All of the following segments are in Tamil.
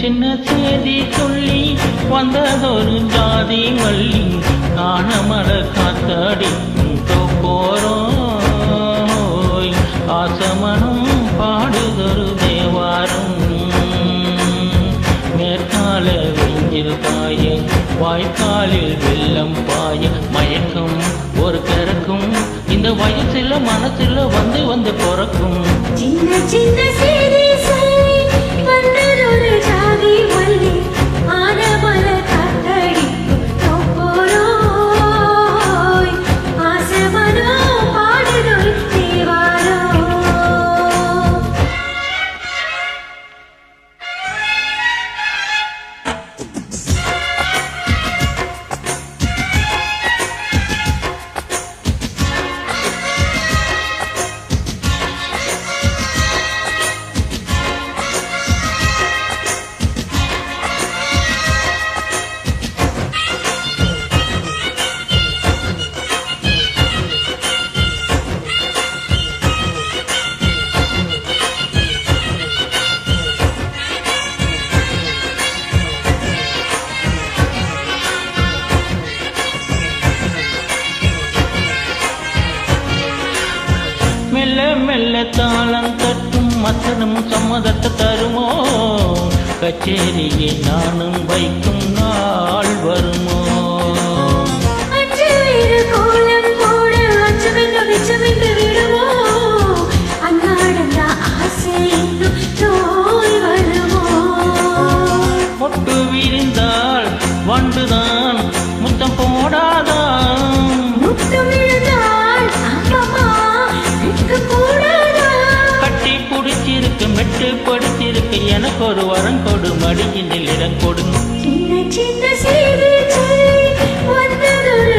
சின்ன சேதி சொல்லி வந்ததொரு ஜாதி மல்லி காணமர காத்தாடி தோப்போரோய் ஆசமனம் பாடுதொரு தேவாரம். மேற்கால வெஞ்சில் பாய வாய்க்காலில் வெள்ளம் பாய மயக்கம் ஒரு கறக்கும் இந்த வயசில் மனசில் வந்து வந்து பிறக்கும். சின்ன சின்ன சேதி மெல்ல தாளம் தட்டும் மத்தனும் சம்மதத்தை தருமோ? கச்சேரியை நானும் வைக்கும் நாள் வருமோ? அஞ்சு வீடு விடுமோ? அன்னாடந்த ஆசை. படுத்திருக்கு எனக்கு ஒரு வரம் கொடு மடியினில் இடம் கொடு. சின்ன சின்ன செய்தி சொல்லி வந்ததொரு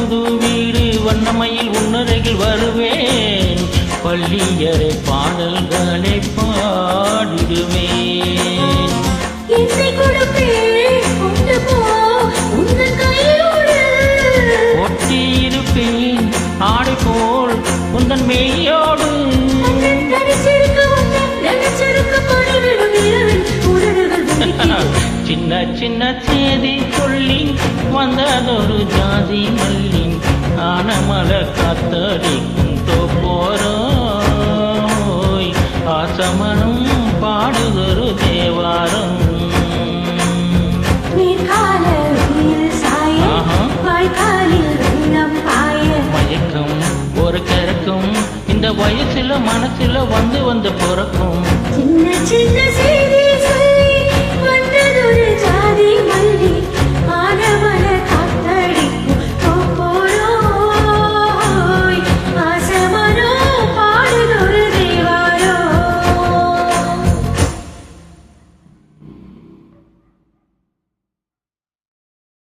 தூது வீடு வண்ணமையில் உன்னருகில் வருவேன். பள்ளியறை பாடல்களை பாடிடுவேன் என்னை கொடுப்பேன் கொண்டு போ உந்தன் கையோடு. ஒட்டி இருப்பேன் ஆடை போல் உந்தன் மெய்யோடு. சின்ன சின்ன சேதி சொல்லி காத்தடிக்கும் தோப்போரோய் ஆசமனம் பாடுகிற தேவாரம். மயக்கம் ஒரு கிறக்கும் இந்த வயசுல மனசுல வந்து வந்து பிறக்கும். சின்ன சின்ன